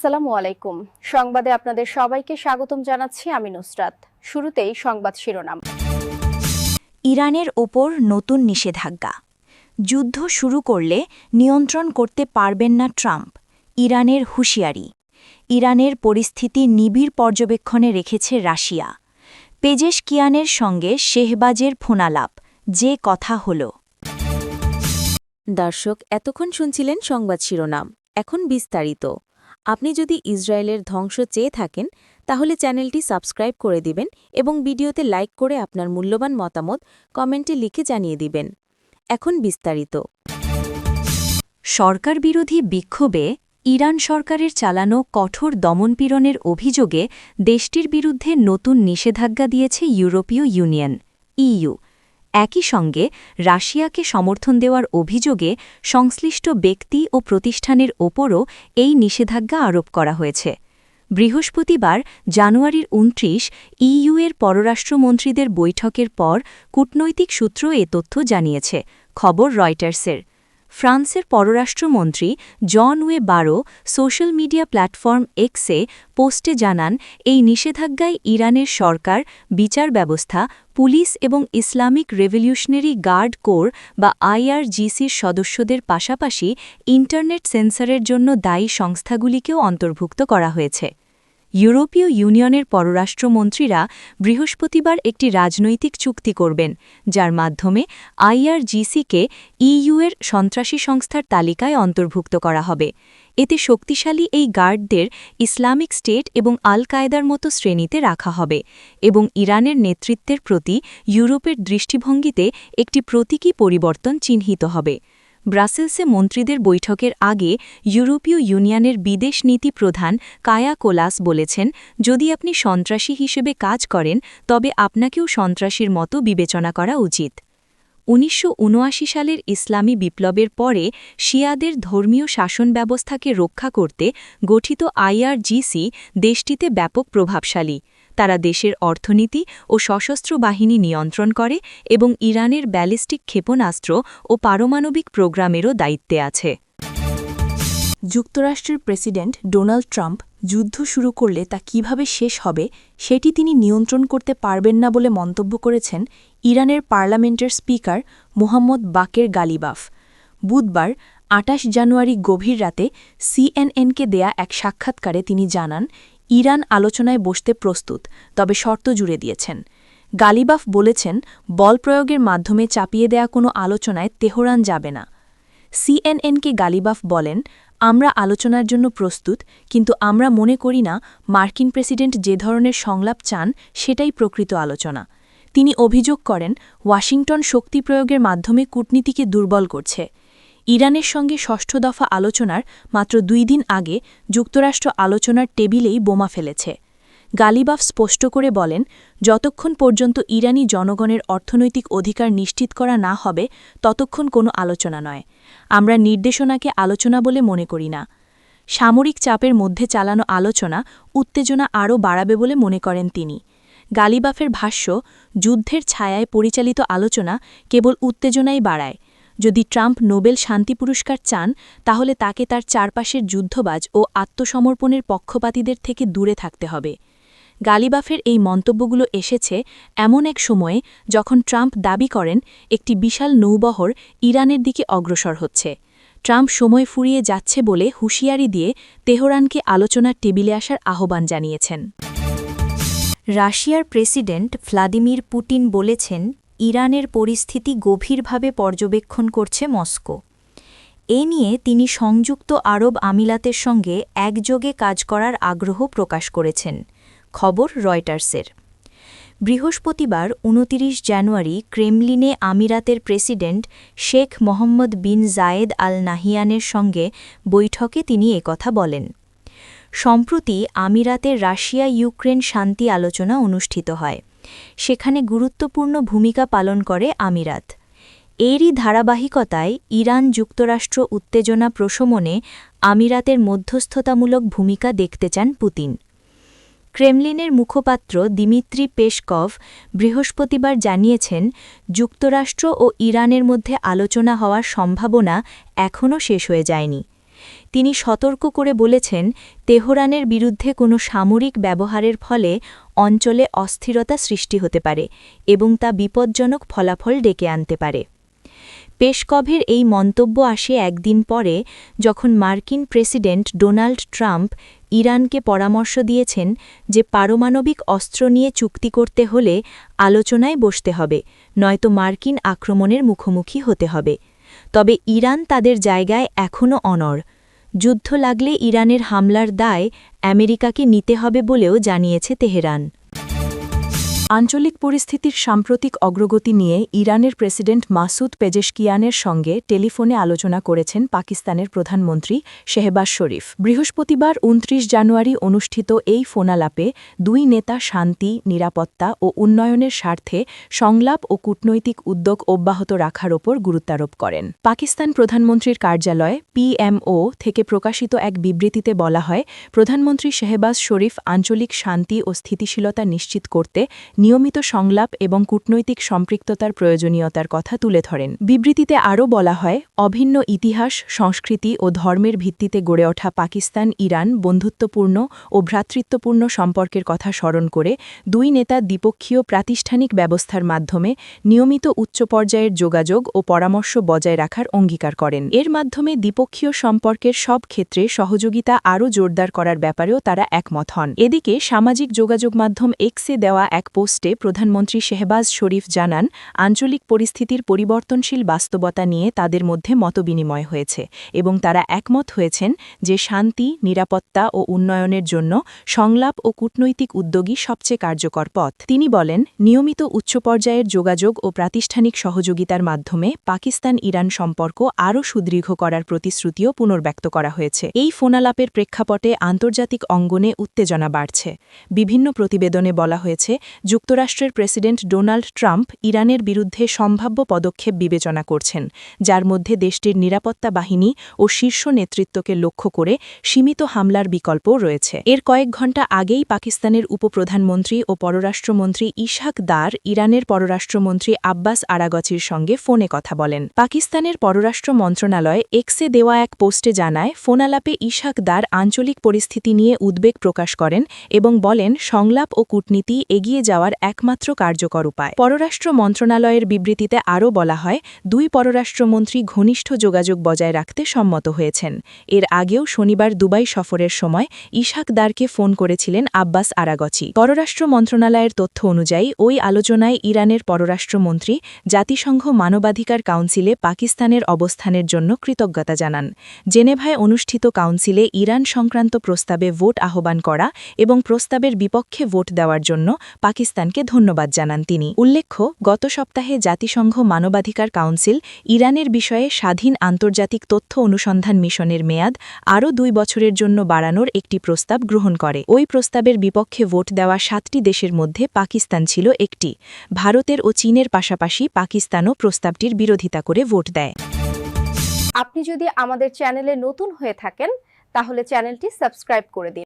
আসসালামু আলাইকুম। সংবাদে আপনাদের সবাইকে স্বাগতম জানাচ্ছি আমি নুসরাত। শুরুতেই সংবাদ শিরোনাম। ইরানের ওপর নতুন নিষেধাজ্ঞা। যুদ্ধ শুরু করলে নিয়ন্ত্রণ করতে পারবেন না ট্রাম্প ইরানের হুঁশিয়ারি। ইরানের পরিস্থিতি নিবিড় পর্যবেক্ষণে রেখেছে রাশিয়া। পেজেশ কিয়ানের সঙ্গে শেহবাজের ফোনালাপ যে কথা হল। দর্শক এতক্ষণ শুনছিলেন সংবাদ শিরোনাম। এখন বিস্তারিত। আপনি যদি ইসরায়েলের ধ্বংস চেয়ে থাকেন, তাহলে চ্যানেলটি সাবস্ক্রাইব করে দিবেন এবং ভিডিওতে লাইক করে আপনার মূল্যবান মতামত কমেন্টে লিখে জানিয়ে দিবেন। এখন বিস্তারিত। সরকার বিরোধী বিক্ষোভে ইরান সরকারের চালানো কঠোর দমনপীড়নের অভিযোগে দেশটির বিরুদ্ধে নতুন নিষেধাজ্ঞা দিয়েছে ইউরোপীয় ইউনিয়ন, ইইউ। একই সঙ্গে রাশিয়াকে সমর্থন দেওয়ার অভিযোগে সংশ্লিষ্ট ব্যক্তি ও প্রতিষ্ঠানের ওপরও এই নিষেধাজ্ঞা আরোপ করা হয়েছে। বৃহস্পতিবার, জানুয়ারির উনত্রিশ ইইউ এর পররাষ্ট্রমন্ত্রীদের বৈঠকের পর কূটনৈতিক সূত্র এ তথ্য জানিয়েছে। খবর রয়টার্সের। ফ্রান্সের পররাষ্ট্রমন্ত্রী জন ওয়ে বারো সোশ্যাল মিডিয়া প্ল্যাটফর্ম এক্সে পোস্টে জানান, এই নিষেধাজ্ঞায় ইরানের সরকার, বিচার ব্যবস্থা, পুলিশ এবং ইসলামিক রেভলিউশনারি গার্ড কোর বা আইআরজিসির সদস্যদের পাশাপাশি ইন্টারনেট সেন্সরের জন্য দায়ী সংস্থাগুলিকেও অন্তর্ভুক্ত করা হয়েছে। ইউরোপীয় ইউনিয়নের পররাষ্ট্রমন্ত্রীরা বৃহস্পতিবার একটি রাজনৈতিক চুক্তি করবেন, যার মাধ্যমে আইআরজিসিকে ইইউয়ের সন্ত্রাসী সংস্থার তালিকায় অন্তর্ভুক্ত করা হবে। এতে শক্তিশালী এই গার্ডদের ইসলামিক স্টেট এবং আল কায়দার মতো শ্রেণীতে রাখা হবে এবং ইরানের নেতৃত্বের প্রতি ইউরোপের দৃষ্টিভঙ্গিতে একটি প্রতীকী পরিবর্তন চিহ্নিত হবে। ব্রাসেলসে মন্ত্রীদের বৈঠকের আগে ইউরোপীয় ইউনিয়নের বিদেশ নীতি প্রধান কায়া কোলাস বলেছেন, যদি আপনি সন্ত্রাসী হিসেবে কাজ করেন, তবে আপনাকেও সন্ত্রাসীর মতো বিবেচনা করা উচিত। উনিশশো উনআশি সালের ইসলামী বিপ্লবের পরে শিয়াদের ধর্মীয় শাসন ব্যবস্থাকে রক্ষা করতে গঠিত আইআরজিসি দেশটিতে ব্যাপক প্রভাবশালী। তারা দেশের অর্থনীতি ও সশস্ত্র বাহিনী নিয়ন্ত্রণ করে এবং ইরানের ব্যালিস্টিক ক্ষেপণাস্ত্র ও পারমাণবিক প্রোগ্রামেরও দায়িত্বে আছে। যুক্তরাষ্ট্রের প্রেসিডেন্ট ডোনাল্ড ট্রাম্প যুদ্ধ শুরু করলে তা কীভাবে শেষ হবে সেটি তিনি নিয়ন্ত্রণ করতে পারবেন না বলে মন্তব্য করেছেন ইরানের পার্লামেন্টের স্পিকার মোহাম্মদ বাকের গালিবাফ। বুধবার, আটাশ জানুয়ারি গভীর রাতে সিএনএনকে দেয়া এক সাক্ষাৎকারে তিনি জানান ইরান আলোচনায় বসতে প্রস্তুত, তবে শর্ত জুড়ে দিয়েছেন। গালিবাফ বলেছেন, বল প্রয়োগের মাধ্যমে চাপিয়ে দেয়া কোনো আলোচনায় তেহরান যাবে না। সিএনএনকে গালিবাফ বলেন, আমরা আলোচনার জন্য প্রস্তুত, কিন্তু আমরা মনে করি না মার্কিন প্রেসিডেন্ট যে ধরনের সংলাপ চান সেটাই প্রকৃত আলোচনা। তিনি অভিযোগ করেন, ওয়াশিংটন শক্তি প্রয়োগের মাধ্যমে কূটনীতিকে দুর্বল করছে। ইরানের সঙ্গে ষষ্ঠ দফা আলোচনার মাত্র দুই দিন আগে যুক্তরাষ্ট্র আলোচনার টেবিলেই বোমা ফেলেছে। গালিবাফ স্পষ্ট করে বলেন, যতক্ষণ পর্যন্ত ইরানি জনগণের অর্থনৈতিক অধিকার নিশ্চিত করা না হবে, ততক্ষণ কোনো আলোচনা নয়। আমরা নির্দেশনাকে আলোচনা বলে মনে করি না। সামরিক চাপের মধ্যে চালানো আলোচনা উত্তেজনা আরও বাড়াবে বলে মনে করেন তিনি। গালিবাফের ভাষ্য, যুদ্ধের ছায়ায় পরিচালিত আলোচনা কেবল উত্তেজনাই বাড়ায়। যদি ট্রাম্প নোবেল শান্তি পুরস্কার চান, তাহলে তাকে তার চারপাশের যুদ্ধবাজ ও আত্মসমর্পণের পক্ষপাতীদের থেকে দূরে থাকতে হবে। গালিবাফের এই মন্তব্যগুলো এসেছে এমন এক সময়ে যখন ট্রাম্প দাবি করেন, একটি বিশাল নৌবহর ইরানের দিকে অগ্রসর হচ্ছে। ট্রাম্প সময় ফুরিয়ে যাচ্ছে বলে হুঁশিয়ারি দিয়ে তেহরানকে আলোচনার টেবিলে আসার আহ্বান জানিয়েছেন। রাশিয়ার প্রেসিডেন্ট ভ্লাদিমির পুতিন বলেছেন ইরানের পরিস্থিতি গভীরভাবে পর্যবেক্ষণ করছে মস্কো। এ নিয়ে তিনি সংযুক্ত আরব আমিলাতের সঙ্গে একযোগে কাজ করার আগ্রহ প্রকাশ করেছেন, খবর রয়টার্সের। বৃহস্পতিবার ২৯ জানুয়ারি ক্রেমলিনে আমিরাতের president Sheikh Mohammed bin Zayed Al নাহিয়ানের সঙ্গে বৈঠকে তিনি একথা বলেন। সম্প্রতি আমিরাতে রাশিয়া ইউক্রেন শান্তি আলোচনা অনুষ্ঠিত হয়। সেখানে গুরুত্বপূর্ণ ভূমিকা পালন করে আমিরাত। এরই ধারাবাহিকতায় ইরান যুক্তরাষ্ট্র উত্তেজনা প্রশমনে আমিরাতের মধ্যস্থতামূলক ভূমিকা দেখতে চান পুতিন। ক্রেমলিনের মুখপাত্র দিমিত্রি পেশকভ বৃহস্পতিবার জানিয়েছেন, যুক্তরাষ্ট্র ও ইরানের মধ্যে আলোচনা হওয়ার সম্ভাবনা এখনও শেষ হয়ে যায়নি। তিনি সতর্ক করে বলেছেন, তেহরানের বিরুদ্ধে কোনো সামরিক ব্যবহারের ফলে অঞ্চলে অস্থিরতা সৃষ্টি হতে পারে এবং তা বিপজ্জনক ফলাফল ডেকে আনতে পারে। পেশকভের এই মন্তব্য আসে একদিন পরে যখন মার্কিন প্রেসিডেন্ট ডোনাল্ড ট্রাম্প ইরানকে পরামর্শ দিয়েছেন যে পারমাণবিক অস্ত্র নিয়ে চুক্তি করতে হলে আলোচনায় বসতে হবে, নয়তো মার্কিন আক্রমণের মুখোমুখি হতে হবে। তবে ইরান তাদের জায়গায় এখনও অনর যুদ্ধ লাগলে ইরানের হামলার দায় আমেরিকাকে নিতে হবে বলেও জানিয়েছে তেহরান। আঞ্চলিক পরিস্থিতির সাম্প্রতিক অগ্রগতি নিয়ে ইরানের প্রেসিডেন্ট মাসুদ পেজেশকিয়ানের সঙ্গে টেলিফোনে আলোচনা করেছেন পাকিস্তানের প্রধানমন্ত্রী শেহবাজ শরীফ। বৃহস্পতিবার উনত্রিশ জানুয়ারি অনুষ্ঠিত এই ফোনালাপে দুই নেতা শান্তি, নিরাপত্তা ও উন্নয়নের স্বার্থে সংলাপ ও কূটনৈতিক উদ্যোগ অব্যাহত রাখার ওপর গুরুত্বারোপ করেন। পাকিস্তান প্রধানমন্ত্রীর কার্যালয় পিএমও থেকে প্রকাশিত এক বিবৃতিতে বলা হয়, প্রধানমন্ত্রী শেহবাজ শরীফ আঞ্চলিক শান্তি ও স্থিতিশীলতা নিশ্চিত করতে নিয়মিত সংলাপ এবং কূটনৈতিক সম্পৃক্ততার প্রয়োজনীয়তার কথা তুলে ধরেন। বিবৃতিতে আরও বলা হয়, অভিন্ন ইতিহাস, সংস্কৃতি ও ধর্মের ভিত্তিতে গড়ে ওঠা পাকিস্তান, ইরান বন্ধুত্বপূর্ণ ও ভ্রাতৃত্বপূর্ণ সম্পর্কের কথা স্মরণ করে দুই নেতা দ্বিপক্ষীয় প্রাতিষ্ঠানিক ব্যবস্থার মাধ্যমে নিয়মিত উচ্চ পর্যায়ের যোগাযোগ ও পরামর্শ বজায় রাখার অঙ্গীকার করেন। এর মাধ্যমে দ্বিপক্ষীয় সম্পর্কের সব ক্ষেত্রে সহযোগিতা আরও জোরদার করার ব্যাপারেও তারা একমত হন। এদিকে সামাজিক যোগাযোগ মাধ্যম এক্সে দেওয়া এক পোস্টে প্রধানমন্ত্রী শেহবাজ শরীফ জানান, আঞ্চলিক পরিস্থিতির পরিবর্তনশীল বাস্তবতা নিয়ে তাদের মধ্যে মতবিনিময় হয়েছে এবং তারা একমত হয়েছেন যে শান্তি, নিরাপত্তা ও উন্নয়নের জন্য সংলাপ ও কূটনৈতিক উদ্যোগই সবচেয়ে কার্যকর পথ। তিনি বলেন, নিয়মিত উচ্চ পর্যায়ের যোগাযোগ ও প্রাতিষ্ঠানিক সহযোগিতার মাধ্যমে পাকিস্তান ইরান সম্পর্ক আরও সুদৃঢ় করার প্রতিশ্রুতিও পুনর্ব্যক্ত করা হয়েছে। এই ফোনালাপের প্রেক্ষাপটে আন্তর্জাতিক অঙ্গনে উত্তেজনা বাড়ছে। বিভিন্ন প্রতিবেদনে বলা হয়েছে যুক্তরাষ্ট্রের প্রেসিডেন্ট ডোনাল্ড ট্রাম্প ইরানের বিরুদ্ধে সম্ভাব্য পদক্ষেপ বিবেচনা করছেন, যার মধ্যে দেশটির নিরাপত্তা বাহিনী ও শীর্ষ নেতৃত্বকে লক্ষ্য করে সীমিত হামলার বিকল্পও রয়েছে। এর কয়েক ঘণ্টা আগেই পাকিস্তানের উপপ্রধানমন্ত্রী ও পররাষ্ট্রমন্ত্রী ইশাক দার ইরানের পররাষ্ট্রমন্ত্রী আব্বাস আরাগচির সঙ্গে ফোনে কথা বলেন। পাকিস্তানের পররাষ্ট্র মন্ত্রণালয় এক্সে দেওয়া এক পোস্টে জানায়, ফোনালাপে ইশাক দার আঞ্চলিক পরিস্থিতি নিয়ে উদ্বেগ প্রকাশ করেন এবং বলেন, সংলাপ ও কূটনীতি এগিয়ে যাওয়ার একমাত্র কার্যকর উপায়। পররাষ্ট্র মন্ত্রণালয়ের বিবৃতিতে আরও বলা হয়, দুই পররাষ্ট্রমন্ত্রী ঘনিষ্ঠ যোগাযোগ বজায় রাখতে সম্মত হয়েছেন। এর আগেও শনিবার দুবাই সফরের সময় ইশাক দারকে ফোন করেছিলেন আব্বাস আরাগচি। পররাষ্ট্র মন্ত্রণালয়ের তথ্য অনুযায়ী, ওই আলোচনায় ইরানের পররাষ্ট্রমন্ত্রী, জাতিসংঘ মানবাধিকার কাউন্সিলে পাকিস্তানের অবস্থানের জন্য কৃতজ্ঞতা জানান। জেনেভায় অনুষ্ঠিত কাউন্সিলে ইরান সংক্রান্ত প্রস্তাবে ভোট আহ্বান করা এবং প্রস্তাবের বিপক্ষে ভোট দেওয়ার জন্য পাকিস্তানকে ধন্যবাদ জানান তিনি। উল্লেখ্য, গত সপ্তাহে জাতিসংঘ মানবাধিকার কাউন্সিল ইরানের বিষয়ে স্বাধীন আন্তর্জাতিক তথ্য অনুসন্ধান মিশনের মেয়াদ আরও দুই বছরের জন্য বাড়ানোর একটি প্রস্তাব গ্রহণ করে। ওই প্রস্তাবের বিপক্ষে ভোট দেওয়া সাতটি দেশের মধ্যে পাকিস্তান ছিল একটি। ভারতের ও চীনের পাশাপাশি পাকিস্তানও প্রস্তাবটির বিরোধিতা করে ভোট দেয়। আপনি যদি আমাদের চ্যানেলে নতুন হয়ে থাকেন, তাহলে চ্যানেলটি সাবস্ক্রাইব করে দিন।